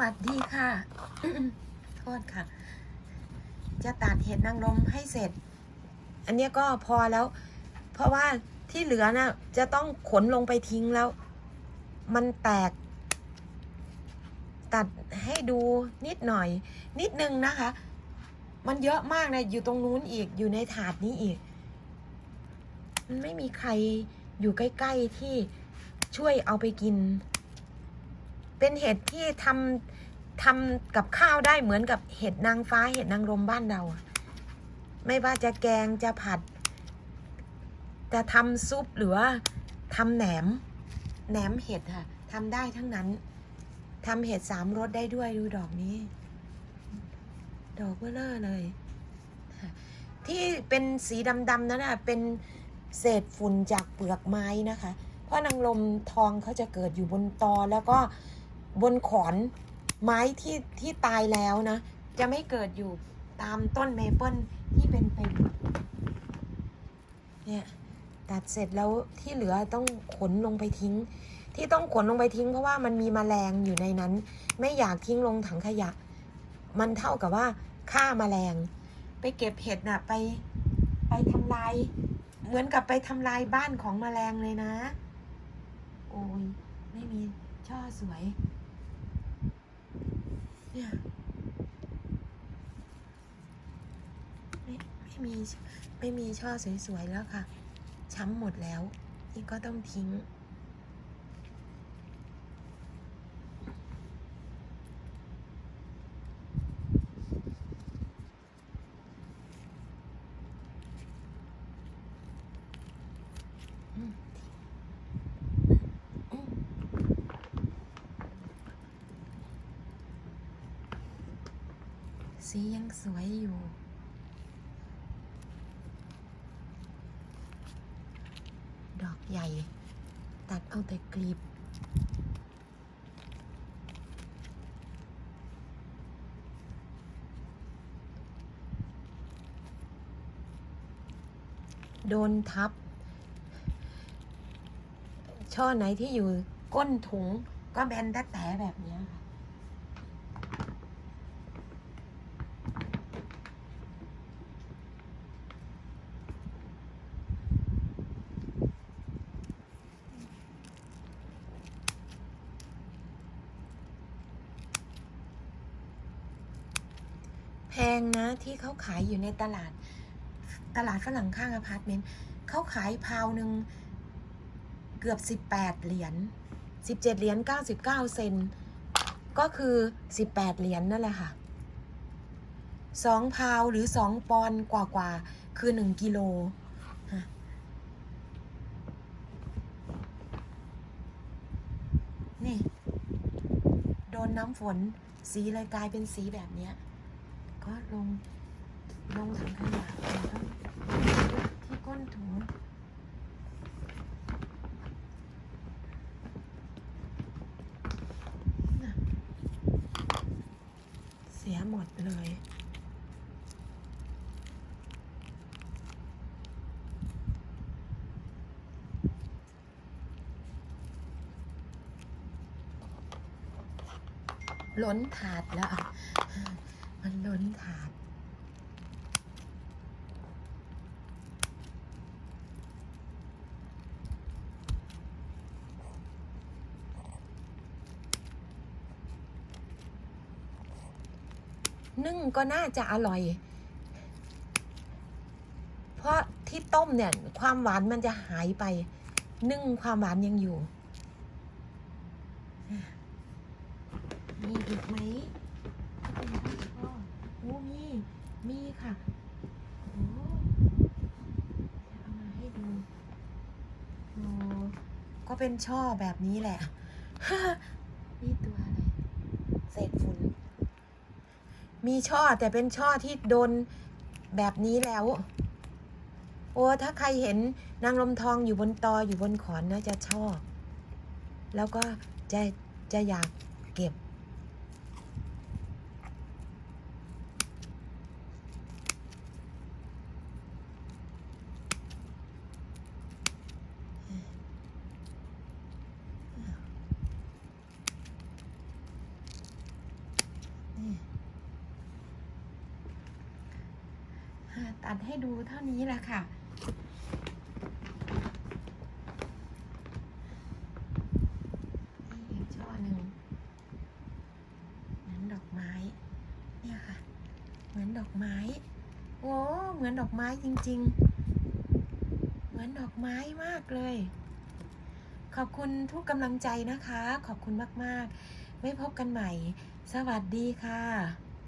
วัสดีค่ะ โทษค่ะ จะตัดเห็ดนางรมให้เสร็จ อันเนี้ยก็พอแล้ว เพราะว่าที่เหลือน่ะจะต้องขนลงไปทิ้งแล้ว มันแตก ตัดให้ดูนิดหน่อย นิดนึงนะคะ มันเยอะมากนะอยู่ตรงนู้นอีกอยู่ในถาดนี้อีก มันไม่มีใครอยู่ใกล้ ๆที่ช่วยเอาไปกิน เป็นเห็ดที่ทำทำกับข้าวได้เหมือนกับเห็ดนางฟ้าเห็ดนางรมบ้านเรา ไม่ว่าจะแกงจะผัด จะทำซุปหรือว่าทำแหนม แหนมเห็ดค่ะทำได้ทั้งนั้นทำเห็ดสามรสได้ด้วยดูดอกนี้ ดอกเบลอเลย ที่เป็นสีดำๆนั่นน่ะเป็นเศษฝุ่นจากเปลือกไม้นะคะ เพราะนางลมทองเขาจะเกิดอยู่บนตอแล้วก็ บนขอนไม้ที่ที่ตายแล้วนะ จะไม่เกิดอยู่ตามต้นเมเปิลที่เป็นเป็นเนี่ยตัดเสร็จแล้วที่เหลือต้องขนลงไปทิ้ง ที่ต้องขนลงไปทิ้ง เพราะว่ามันมีแมลงอยู่ในนั้น ไม่อยากทิ้งลงถังขยะ มันเท่ากับว่าฆ่าแมลง ไปเก็บเห็ดน่ะไปไปทำลาย เหมือนกับไปทำลายบ้านของแมลงเลยนะ โอ้ยไม่มีช่อสวย เนี่ยไม่ไม่มีไม่มีช่อสวยๆแล้วค่ะ ช้ำหมดแล้ว นี่ก็ต้องทิ้งอืมอืม สียังสวยอยู่ดอกใหญ่ ตัดเอาแต่กลีบ โดนทับ ช่อไหนที่อยู่ก้นถุงก็แบนแต่แต่แบบนี้ค่ะ พงนะที่เขาขายอยู่ในตลาด ตลาดฝรั่งข้างอพาร์ตเมนต์เขาขายพาวหนึ่งเกือบ 18 เหรียญ17 เหรียญ99 เซนก็คือ 18 เหรียญนั่นแหละค่ะ 2 พาวหรือ 2 ปอนด์กว่าๆคือ 1 กิโลนี่ โดนน้ำฝนสีเลยกลายเป็นสีแบบนี้ ก็ลงลงถังขยะแล้วก็ที่ก้นถุงเสียหมดเลยล้นถาดแล้วอะ ล้นถาด นึ่งก็น่าจะอร่อย เพราะที่ต้มเนี่ย ความหวานมันจะหายไป นึ่งความหวานยังอยู่มีอีกไหมถ้าเป็นข้าวท อดโอ้มี มีค่ะโอ้จะเอามาให้ดูโอ้ก็เป็นช่อแบบนี้แหละ นี่ตัวอะไร เศษฝุ่น มีช่อแต่เป็นช่อที่โดนแบบนี้แล้ว โอ้ถ้าใครเห็นนางลมทองอยู่บนตออยู่บนขอนนะจะชอบ แล้วก็จะจะอยากเก็บ ตัดให้ดูเท่านี้แหละค่ะนี่อีกช่อหนึ่งเหมือนดอกไม้ เนี่ยค่ะ เหมือนดอกไม้ โอ้ เหมือนดอกไม้จริง ๆ เหมือนดอกไม้มากเลย ขอบคุณทุกกำลังใจนะคะ ขอบคุณมาก ๆไม่พบกันใหม่ สวัสดีค่ะ